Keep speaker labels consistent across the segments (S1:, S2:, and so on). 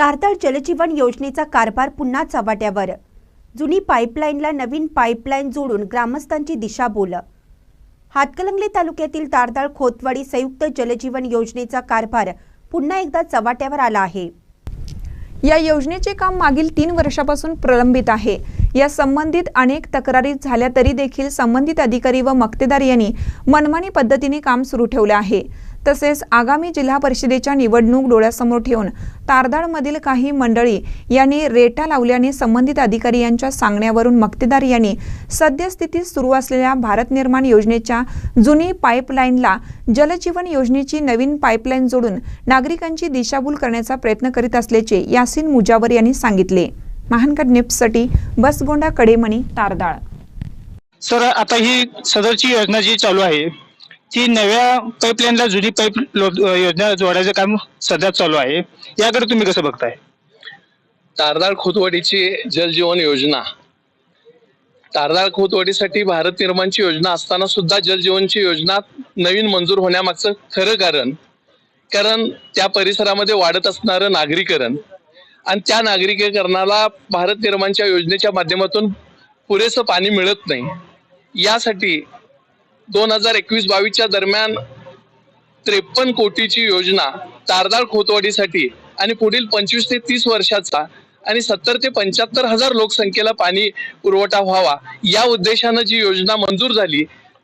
S1: तारताळ जलजीवन योजनेचा कारभार पुन्हा चव्हाट्यावर. जुनी पाईपलाईनला नवीन पाईपलाईन जोडून ग्रामस्थांची दिशाभूल हातकलंगले तालुक्यातील तारताळ खोतवाडी संयुक्त जलजीवन योजनेचा कारभार पुन्हा एकदा चव्हाट्यावर आला आहे.
S2: या योजनेचे काम मागील तीन वर्षापासून प्रलंबित आहे. या संबंधित अनेक तक्रारी झाल्या तरी देखील संबंधित अधिकारी व मक्तेदार यांनी मनमानी पद्धतीने काम सुरू ठेवले आहे. तसेच आगामी जिल्हा परिषदेच्या निवडणूक डोळ्यासमोर ठेवून तारदाळमधील काही मंडळी यांनी रेटा लावल्याने संबंधित अधिकारी यांच्या सांगण्यावरून मक्तेदार यांनी सद्यस्थितीत सुरू असलेल्या भारत निर्माण योजनेच्या जुनी पाईपलाईनला जलजीवन योजनेची नवीन पाईपलाईन जोडून नागरिकांची दिशाभूल करण्याचा प्रयत्न करीत असल्याचे यासिन मुजावर यांनी सांगितले. महानकड निप्ससाठी बसगोंडा कडेमणी तारदाळ.
S3: सर आता ही सदरची योजना जी चालू आहे ती नव्या पाईपलाईनला जुनी पाईप योजना जोडायचं काम सध्या चालू आहे. याकडे तुम्ही कसं बघताय?
S4: तारदाळ खोतवाडीची जलजीवन योजना. तारदाळ खोतवाडीसाठी भारत निर्माणची योजना असताना सुद्धा जलजीवनची योजना नवीन मंजूर होण्यामागचं खरं कारण कारण त्या परिसरामध्ये वाढत असणारं नागरीकरण आणि त्या नागरिकीकरणाला भारत निर्माणच्या योजनेच्या माध्यमातून पुरेसं पाणी मिळत नाही. यासाठी दोन हजार एकवीस बावीसच्या दरम्यान त्रेपन्न कोटीची योजना तारदाळ खोतवाडीसाठी आणि पुढील पंचवीस ते तीस वर्षाचा आणि सत्तर ते पंच्याहत्तर हजार लोकसंख्येला पाणी पुरवठा व्हावा या उद्देशानं जी योजना मंजूर झाली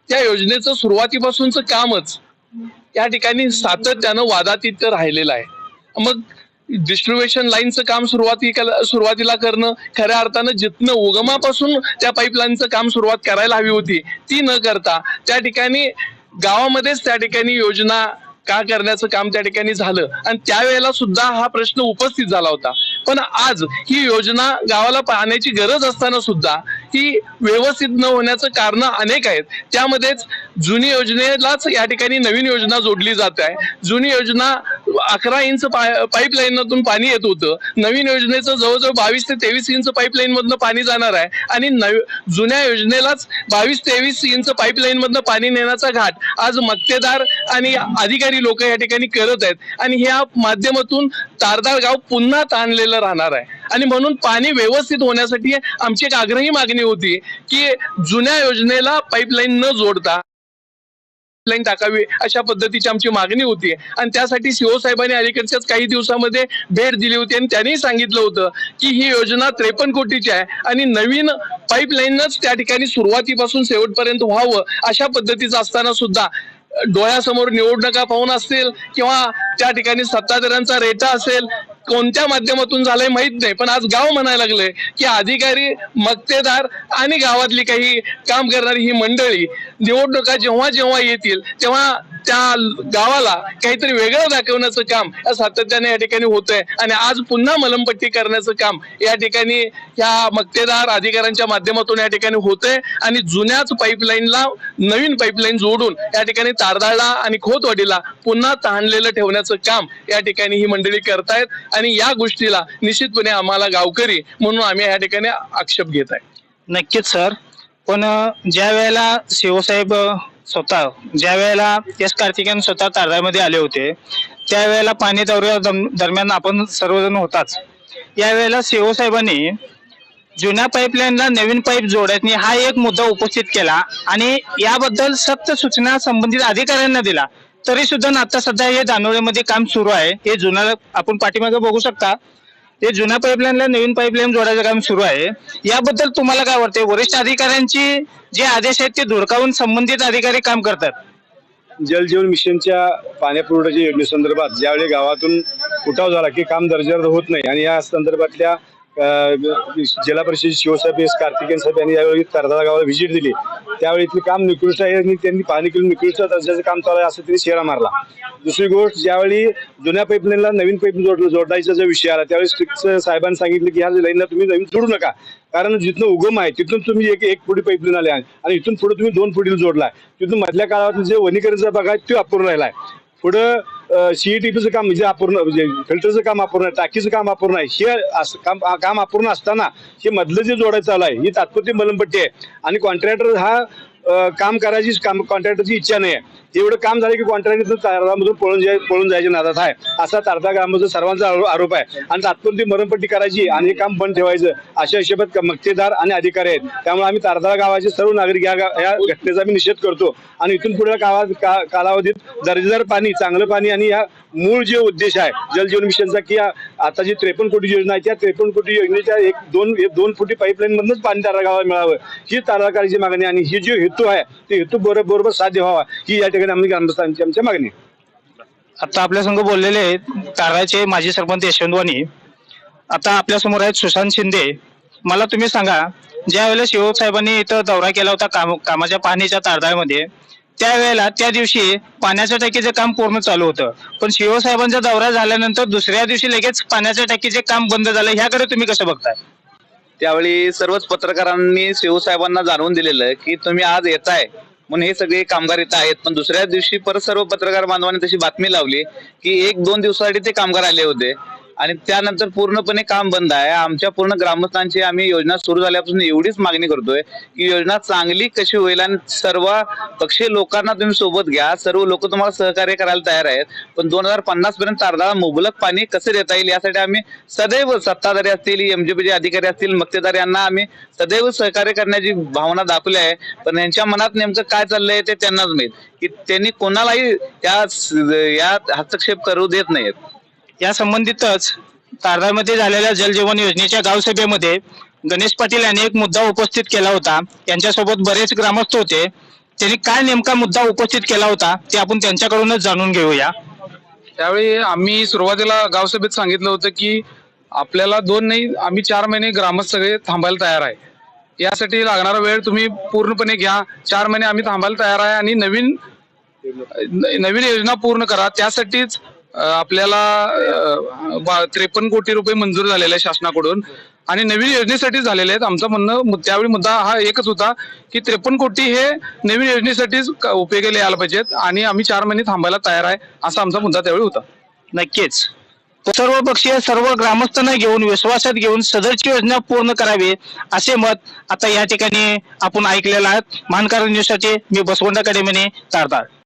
S4: त्या योजनेचं सुरुवातीपासूनच कामच या ठिकाणी सातत्यानं वादातीत राहिलेलं आहे. मग डिस्ट्रीब्युशन लाईनचं काम सुरुवाती सुरुवातीला करणं खऱ्या अर्थानं जिथनं उगमापासून त्या पाईपलाईनचं काम सुरुवात करायला हवी होती ती न करता त्या ठिकाणी गावामध्येच त्या ठिकाणी योजना का करण्याचं काम त्या ठिकाणी झालं. आणि त्यावेळेला सुद्धा हा प्रश्न उपस्थित झाला होता. पण आज ही योजना गावाला पाहण्याची गरज असताना सुद्धा ही व्यवस्थित न होण्याचं कारण अनेक आहेत. त्यामध्येच जुनी योजनेलाच या ठिकाणी नवीन योजना जोडली जात आहे. जुनी योजना अकरा इंच पाईपलाईनमधून पाणी येत होतं. नवीन योजनेचं जवळजवळ बावीस ते तेवीस इंच पाईपलाईन मधनं पाणी जाणार आहे. आणि जुन्या योजनेलाच बावीस तेवीस इंच पाईपलाईन मधनं पाणी नेण्याचा घाट आज मक्तेदार आणि अधिकारी लोक या ठिकाणी करत आहेत. आणि ह्या माध्यमातून तारदार गाव पुन्हा ताणलेलं राहणार आहे. आणि म्हणून पाणी व्यवस्थित होण्यासाठी आमची एक आग्रही मागणी होती की जुन्या योजनेला पाईपलाईन न जोडता लाईन टाकावी अशा पद्धतीची आमची मागणी होती. आणि त्यासाठी सीओ साहेबांनी अलीकडच्याच काही दिवसामध्ये भेट दिली होती आणि त्यांनी सांगितलं होतं की ही योजना त्रेपन्न कोटीची आहे आणि नवीन पाईपलाईनच त्या ठिकाणी सुरुवातीपासून शेवटपर्यंत व्हावं अशा पद्धतीचं असताना सुद्धा डोळ्यासमोर निवडणुका पाहून असतील किंवा त्या ठिकाणी सत्ताधाऱ्यांचा रेटा असेल कोणत्या माध्यमातून झालंय माहीत नाही. पण आज गाव म्हणायला लागले की अधिकारी मक्तेदार आणि गावातली काही काम करणारी ही मंडळी निवडणुका जेव्हा जेव्हा येतील तेव्हा त्या गावाला काहीतरी वेगळं दाखवण्याचं काम या सातत्याने या ठिकाणी होतंय. आणि आज पुन्हा मलमपट्टी करण्याचं काम या ठिकाणी या मक्तेदार अधिकाऱ्यांच्या माध्यमातून या ठिकाणी होतंय. आणि जुन्याच पाईपलाईनला नवीन पाईपलाईन जोडून या ठिकाणी तारदाळला आणि खोतवाडीला पुन्हा ताणलेलं ठेवण्याचं काम या ठिकाणी ही मंडळी करतायत. आणि या गोष्टीला निश्चितपणे आम्हाला गावकरी म्हणून आम्ही या ठिकाणी आक्षेप घेत आहे.
S3: नक्कीच सर. पण ज्या वेळेला शिवसाहेब स्वतः ज्या वेळेला एस कार्तिकेयन स्वतः तारदाळमध्ये आले होते त्यावेळेला पाणी दौऱ्या दरम्यान आपण सर्वजण होताच. यावेळेला सीओ साहेबांनी जुन्या पाईपलाईनला नवीन पाईप जोडण्यानी हा एक मुद्दा उपस्थित केला आणि याबद्दल सक्त सूचना संबंधित अधिकाऱ्यांना दिला. तरी सुद्धा आता सध्या हे दानोळीमध्ये काम सुरू आहे. हे जुन्या आपण पाठीमागे बघू शकता. ते जुन्या पाईपलाईनला नवीन पाईपलाईन जोडायचं काम सुरू आहे. याबद्दल तुम्हाला काय वाटते वरिष्ठ अधिकाऱ्यांची जे आदेश आहेत ते धुडकावून संबंधित अधिकारी काम करतात.
S5: जलजीवन मिशनच्या पाण्यापुरवठ्याच्या योजनेसंदर्भात ज्यावेळी गावातून उठाव झाला की काम दर्जेदार होत नाही आणि या संदर्भातल्या जिल्हा परिषद शिवसाहेब एस कार्तिकेयन साहेब यांनी यावेळी तरदाळा गावाला व्हिजिट दिली त्यावेळी इथलं काम निकृष्ट आहे आणि त्यांनी पाणी केलं निकृष्ट दर्जाचं काम चालू आहे असं त्यांनी शेरा मारला. दुसरी गोष्ट ज्यावेळी जुन्या पाईपलाईनला नवीन पाईप जोड जोडायचा जो विषय आला त्यावेळी स्ट्रिक्ट साहेबांनी सांगितलं की ह्या लाईनला तुम्ही नवीन जोडू नका. कारण जिथनं उगम आहे तिथून तुम्ही एक एक फुटी पाईपलाईन आले आहे. आणि इथून पुढे तुम्ही दोन फुटीला जोडलाय तिथून मधल्या काळात जे वनीकरणचा भाग आहे तो अपूर्ण आहे. पुढं सीईटीपीचं काम म्हणजे अपूर्ण म्हणजे फिल्टरचं काम अपूर्ण आहे टाकीचं काम अपूर्ण आहे. हे काम काम अपूर्ण असताना हे मधलं जे जोडायचं आलं आहे ही तात्पुरती मलमपट्टी आहे. आणि कॉन्ट्रॅक्टर हा काम करायची काम कॉन्ट्रॅक्टरची इच्छा नाही आहे एवढं काम झालं की कॉन्ट्रॅक्टर तारदामधून पळून जाय पळून जायच्या नादात आहे. असा तारदा ग्राममधून सर्वांचा आरोप आहे. आणि तात्पुरती मरणपट्टी करायची आणि हे काम बंद ठेवायचं अशा हिशोबात मक्तेदार आणि अधिकारी आहेत. त्यामुळे आम्ही तारदा गावाचे सर्व नागरिक या या घटनेचा आम्ही निषेध करतो. आणि इथून पुढे गावात का- कालावधीत दर्जेदार पाणी चांगलं पाणी आणि या मूळ जे उद्देश आहे जलजीवन मिशनचा की आता जी त्रेपन्न कोटी योजना आहे त्या त्रेपन्न कोटी योजनेच्या एक दोन दोन फुटी पाईपलाईन मधूनच पाणी तारा गावाला मिळावं. ही ताराकारीची मागणी आणि ही जी हेतू आहे. ते हेतू बरोबर बरोबर साध्य व्हावा. ही या ठिकाणी आम्ही ग्रामस्थांची आमची मागणी आहे.
S3: आता आपल्या संघ बोललेले आहेत. माजी सरपंच यशवंतवाणी आता आपल्यासमोर आहेत सुशांत शिंदे. मला तुम्ही सांगा ज्या वेळेला शिवसाहेबांनी इथं दौरा केला होता काम कामाच्या पाहणीच्या तारदाळमध्ये त्यावेळेला त्या दिवशी पाण्याच्या टाकीचे काम पूर्ण चालू होतं. पण शिवसाहेबांचा दौरा झाल्यानंतर दुसऱ्या दिवशी लगेच पाण्याच्या टाकीचे काम बंद झालं. ह्याकडे तुम्ही कसं बघताय?
S6: त्यावेळी सर्वच पत्रकारांनी शिवसाहेबांना जाणवून दिलेलं की तुम्ही आज येताय. म्हणून हे सगळे कामगार इथं आहेत. पण दुसऱ्या दिवशी परत सर्व पत्रकार बांधवांनी तशी बातमी लावली की एक दोन दिवसासाठी ते कामगार आले होते. आणि त्यानंतर पूर्णपणे काम बंद आहे. आमच्या पूर्ण ग्रामस्थांची आम्ही योजना सुरू झाल्यापासून एवढीच मागणी करतोय की योजना चांगली कशी होईल आणि सर्व पक्षीय लोकांना तुम्ही सोबत घ्या. सर्व लोक तुम्हाला सहकार्य करायला तयार आहेत. पण दोन हजार पन्नास पर्यंत तारदाळा मुबलक पाणी कसं देता येईल यासाठी आम्ही सदैव सत्ताधारी असतील एमजीपीचे अधिकारी असतील मक्तेदार यांना आम्ही सदैव सहकार्य करण्याची भावना दाखवली आहे. पण यांच्या मनात नेमकं काय चाललंय ते त्यांनाच माहीत. की त्यांनी कोणालाही त्या हस्तक्षेप करू देत नाहीत.
S3: या संबंधितच तारदाळमध्ये झालेल्या जलजीवन योजनेच्या गावसभेमध्ये गणेश पाटील यांनी एक मुद्दा उपस्थित केला होता. यांच्यासोबत बरेच ग्रामस्थ होते. त्यांनी काय नेमका मुद्दा उपस्थित केला होता ते आपण त्यांच्याकडूनच जाणून घेऊया.
S7: त्यावेळी आम्ही सुरुवातीला गावसभेत सांगितलं होतं की आपल्याला दोन नाही आम्ही चार महिने ग्रामस्थ सगळे थांबायला तयार आहे. यासाठी लागणारा वेळ तुम्ही पूर्णपणे घ्या. चार महिने आम्ही थांबायला तयार आहे आणि नवीन नवीन योजना पूर्ण करा. त्यासाठीच आपल्याला त्रेपन्न कोटी रुपये मंजूर झालेले आहे शासनाकडून. आणि नवीन योजनेसाठी झालेले आहेत. आमचं म्हणणं त्यावेळी मुद्दा हा एकच होता की त्रेपन्न कोटी हे नवीन योजनेसाठीच उपयोगाला यायला पाहिजेत आणि आम्ही चार महिने थांबायला तयार आहे असा आमचा मुद्दा त्यावेळी होता.
S3: नक्कीच. सर्व पक्षीय सर्व ग्रामस्थांना घेऊन विश्वासात घेऊन सदरची योजना पूर्ण करावी असे मत आता या ठिकाणी आपण ऐकलेलं आहे. मानकार न्यूजसाठी मी बसवंत अकॅडमीने तारदार.